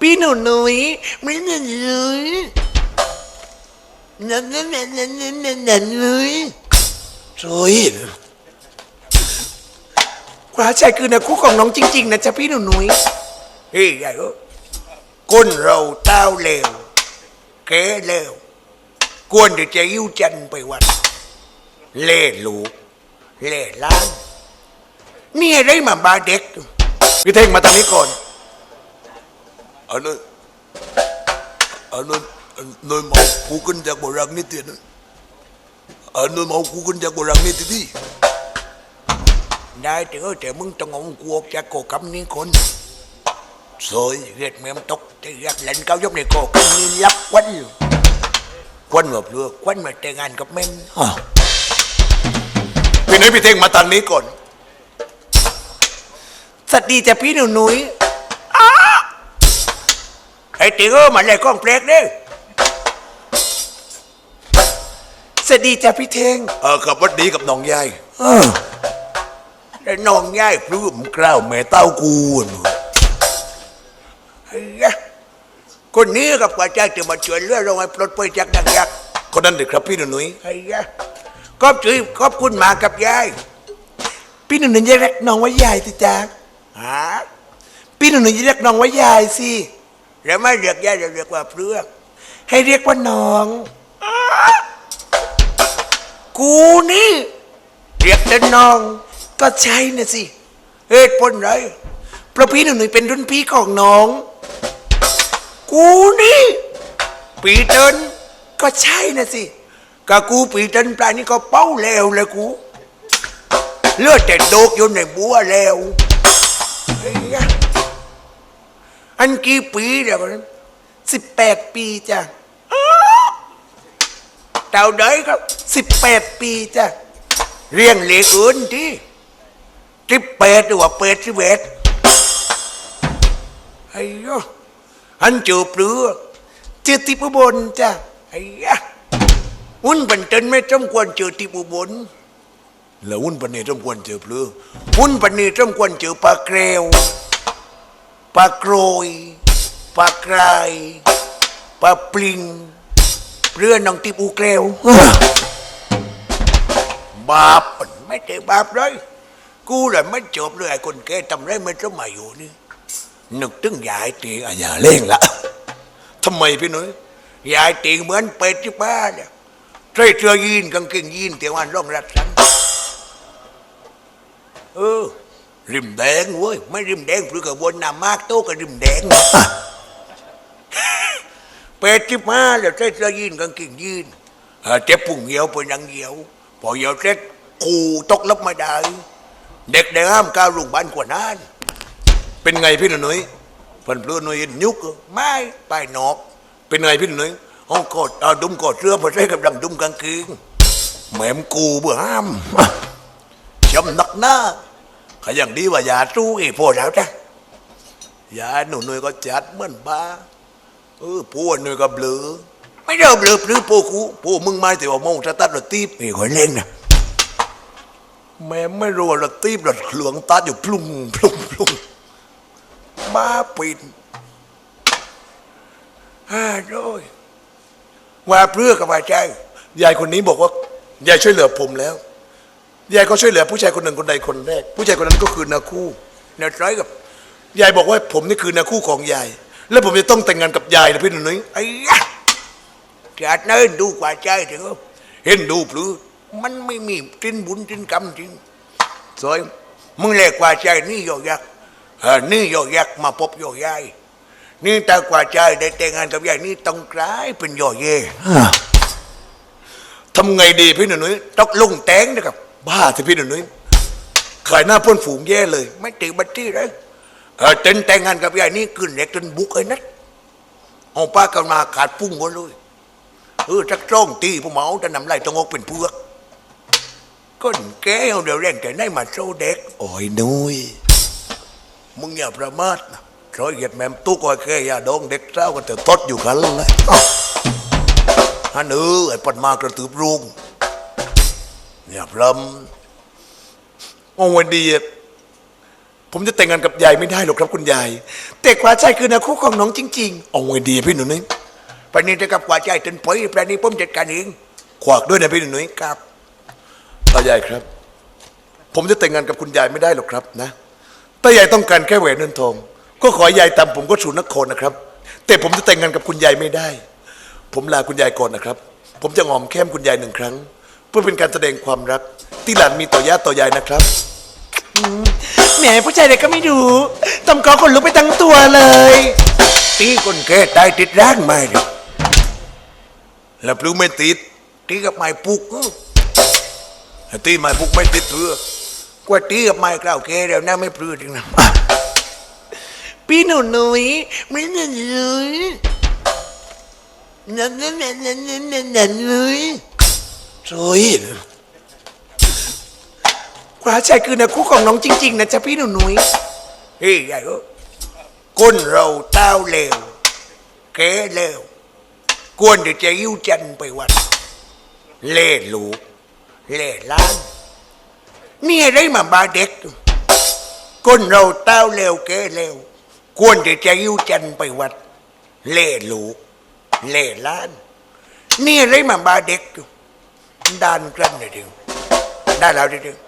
พี่หนูนุ้ยไม่หนูนุ้ยนั่นนั่นนั่นนั่นนั่นนั่นนั่นนุ้ยช่วยกว่าใจคือนะคู่ของน้องจริง ๆ นะจ๊ะพี่หนูนุ้ยเฮ้ยใหญ่เอ้ยคนเราเต้าเลวแก่เลวควรที่จะยิ้วจันไปวัดเล่หลูเล่ล้านนี่อะไรมาบาเด็กพี่เท่งมาทางนี้ก่อน อันนั้นอันนั้นอันนั้นเมากูขึ้นจากโบราณนี่เตียนะอันนั้นเมากูขึ้นจากโบราณนี่ที่ได้แต่เออแต่มึงต้องเอากูออกจากโกกำนี้คนสวยเรียดแม่มตกจะอยากเล่นเก้ายกในโกกำนี้ลับควันอยู่ควันแบบเรือควันมาแต่งงานกับแม่มพี่นุ้ยพี่เท่งมาทางนี้ก่อนสวัสดีจ้ะพี่หนูนุ้ยไอ้ ติ๋งเออมาเลยกล้องแปลกเด้สวัสดีจ้ะพี่เท่งเออกับวัดดีกับน้องยายไอ้น้องยายพลื้มกล้าวแม่เต้ากูน่ะไอ้ยะคนนี้กับกว่าใจจะมาช่วยเหลือเราให้ปลดปล่อยจากดังยักษ์คนนั้นเด็กครับพี่หนูนุ้ยไอ้ยะขอบใจขอบคุณมากับยาย พี่หนูนุ้ยจะเรียกน้องว่ายายสิจ๊ะฮะพี่หนูนุ้ยจะเรียกน้องว่ายายสิ แล้วไม่เรียกยายจะเรียกว่าเปลือกให้เรียกว่าน้องกูนี่เรียกแต่น้อง ก็ใช่นะสิเหตุผลไรเพราะพี่หนูนุ้ยเป็นรุ่นพี่ของน้อง กูนี่ปีเตินก็ใช่นะสิกับกูปีเตินปลายนี่ก็เป้าแล้วเลยกู เลือดแต่โดกอยู่ในบัวแล้ว อันกี่ปีเดียวกันสิบแปดปีจ้ะเต่าเดยครับสิบแปดปีจ้ะเรียงเหล็กอื่นที่สิบแปดหรือว่าแปดสิบเอ็ดไอ้ยอันเจอเปลือเจอติปุบลจ้ะไอ้ยะหุ่นปันเตินไม่จำควรเจอที่บุบนแล้ววุ่นปันนี้ต้องควรเจอเพลือหุ่นปันนี้จำควรเจอปลาเกลียว ปลาโกรยปลากรายปลาปลิงเรือน้องติปูเกลียวบาปมันไม่ได้บาปเลยกูเลยไม่จบเลยไอ้คนแก่ทำไรไม่ต้องมาอยู่นี่นึกถึงยายตีอะอย่าเล่งละทำไมพี่นุ้ยยายตีเหมือนเป็ดที่บ้านเนี่ยใส่เสื้อยีนกางเกงยีนเตียวันร่องรัดสันเออ ริมแดงเว้ยไม่ริมแดงหรือกระบวนน้ำมากโตกับริมแดงเป็ดที่บ้าแล้วใส่เสื้อยีนกางเกงยีนเออเจ็บปุ่งเหี่ยวไปนังเหี่ยวพอเหี่ยวเสร็จกูตกลับไม่ได้ เด็กแดงห้ามก้าวลุงบ้านกว่านั้นเป็นไงพี่หนูนุ้ยเพิ่นเปลือหนุ่ยยุกไม่ไปนอก เป็นไงพี่หนูนุ้ยห้องกอดเอาดุมกอดเสื้อพอใช้กับดังดุมกางเกงแหมมกูเบื่อห้ามช้ำหนักหน้า ขยังดีว่าอย่าสู้อีพวกแล้วจ้ะยาหนูหนุ่ยก็จัดเหมือนบ้าเออพวกหน่ยก็เบลือ ไม่ได้เบลือหรือพวกกูพวกมึงไม่แต่ว่าโมงจะตัดรถตีบไอ้คนเล่นนะแม่ไม่รู้ว่ารถตีบรถเหลืองตัดอยู่พลุ่งพลุ่งพลุ่งบ้าปิดฮ่าโดยว่าเพื่อกับว่าใจยายคนนี้บอกว่ายายช่วยเหลือผมแล้ว ยายก็ช่วยเหลือผู้ชายคนหนึ่งคนใดคนแรก ผู้ชายคนนั้นก็คือนาคู่เนื้อร้อยกับยายบอกว่าผมนี่คือนาคู่ของยาย แล้วผมจะต้องแต่งงานกับยายนะพี่หนูนุ้ยไอ้ยะจัดเนินดูกว่าใจเถอะเห็นดูปรือมันไม่มีจินบุญจินกรรมจริงสวยมึงเล็กกว่าใจนี่โยยักษ์เออนี่โยยักษ์มาพบโยยายนี่ตากว่าใจได้แต่งงานกับยายนี่ต้องกลายเป็นโยเย่ทำไงดีพี่หนูนุ้ยตกลุงแตงนะครับ บ้าที่พี่หนูนุ้ยขายหน้าเพื่อนฝูงแย่เลย ไม่ตีบัตรเลยเออเต้นแต่งงานกับยายนี่ขึ้นเล็กจนบุกไอ้นัดเอาป้ากันมาขาดปุ้งหมดเลยเออจักจ้องตีผู้เมาจะนำไล่ตงอกเป็นเพือกก้นแก้วเดี๋ยวแรงแต่ได้มาโซเด็กโอ้ยนุ้ยมึงอย่าประมาทนะร้อยเหยียดแมมตู้ก้อยแค่ยาดองเด็กเจ้ากันเถอะตดอยู่กันเลยฮันเออไอ้ปัดมากระตือรุง อย่าพรโอ้วันดีผมจะแต่งงานกับยายไม่ได้หรอกครับคุณยาย แต่กว่าใจคือนะคู่ของน้องจริงๆเอาไงดีพี่หนูนุ้ยปนี้จะกับกว่าใจจนปอยปนี้ผมจัดการเองขวากด้วยนะพี่หนูนุ้ยครับตายายครับ ผมจะแต่งงานกับคุณยายไม่ได้หรอกครับนะถ้ายายต้องการแค่แหวนเงินทอง ก็ขอยายตามผมก็สู่นครนะครับ แต่ผมจะแต่งงานกับคุณยายไม่ได้ ผมลาคุณยายก่อนนะครับ ผมจะงอมแค้มคุณยายหนึ่งครั้ง พื่อเป็นการแสดงความรัก ที่หลานมีต่อย่าต่อยายนะครับ แหมผู้ชายเด็กก็ไม่รู้ตำกอคนลุกไปทั้งตัวเลย ตีคนแก่ตายติดร่างไม่เดียวแล้วพลูไม่ติด ตีกับไม้ปุกตีไม้พุกไม่ติดเถือกว่าตีกับไม้กล่าวแก่เดี๋ยวหน้าไม่ปลื้มจริงนะพี่หนูนุ้ยไม่หนูนุ้ยนั่นนั่นนั่นนั่นนั่นนั่นนั่ นนุ้ยสวยกว่าใจคือนะคู่ของน้องจริง ๆ นะจ๊ะพี่หนูนุ้ยเฮ้ยใหญ่ก็คนเราเต้าเลวแก่เลวควรที่จะยิ้วจันทร์ไปวัด เล่ลูเล่ล้านนี่อะไรมาบาเด็กคนเราเต้าเลวแก่เลวควรที่จะยิ้วจันทร์ไปวัด เล่ลูเล่ล้านนี่อะไรมาบาเด็ก ด่านกลั้นเ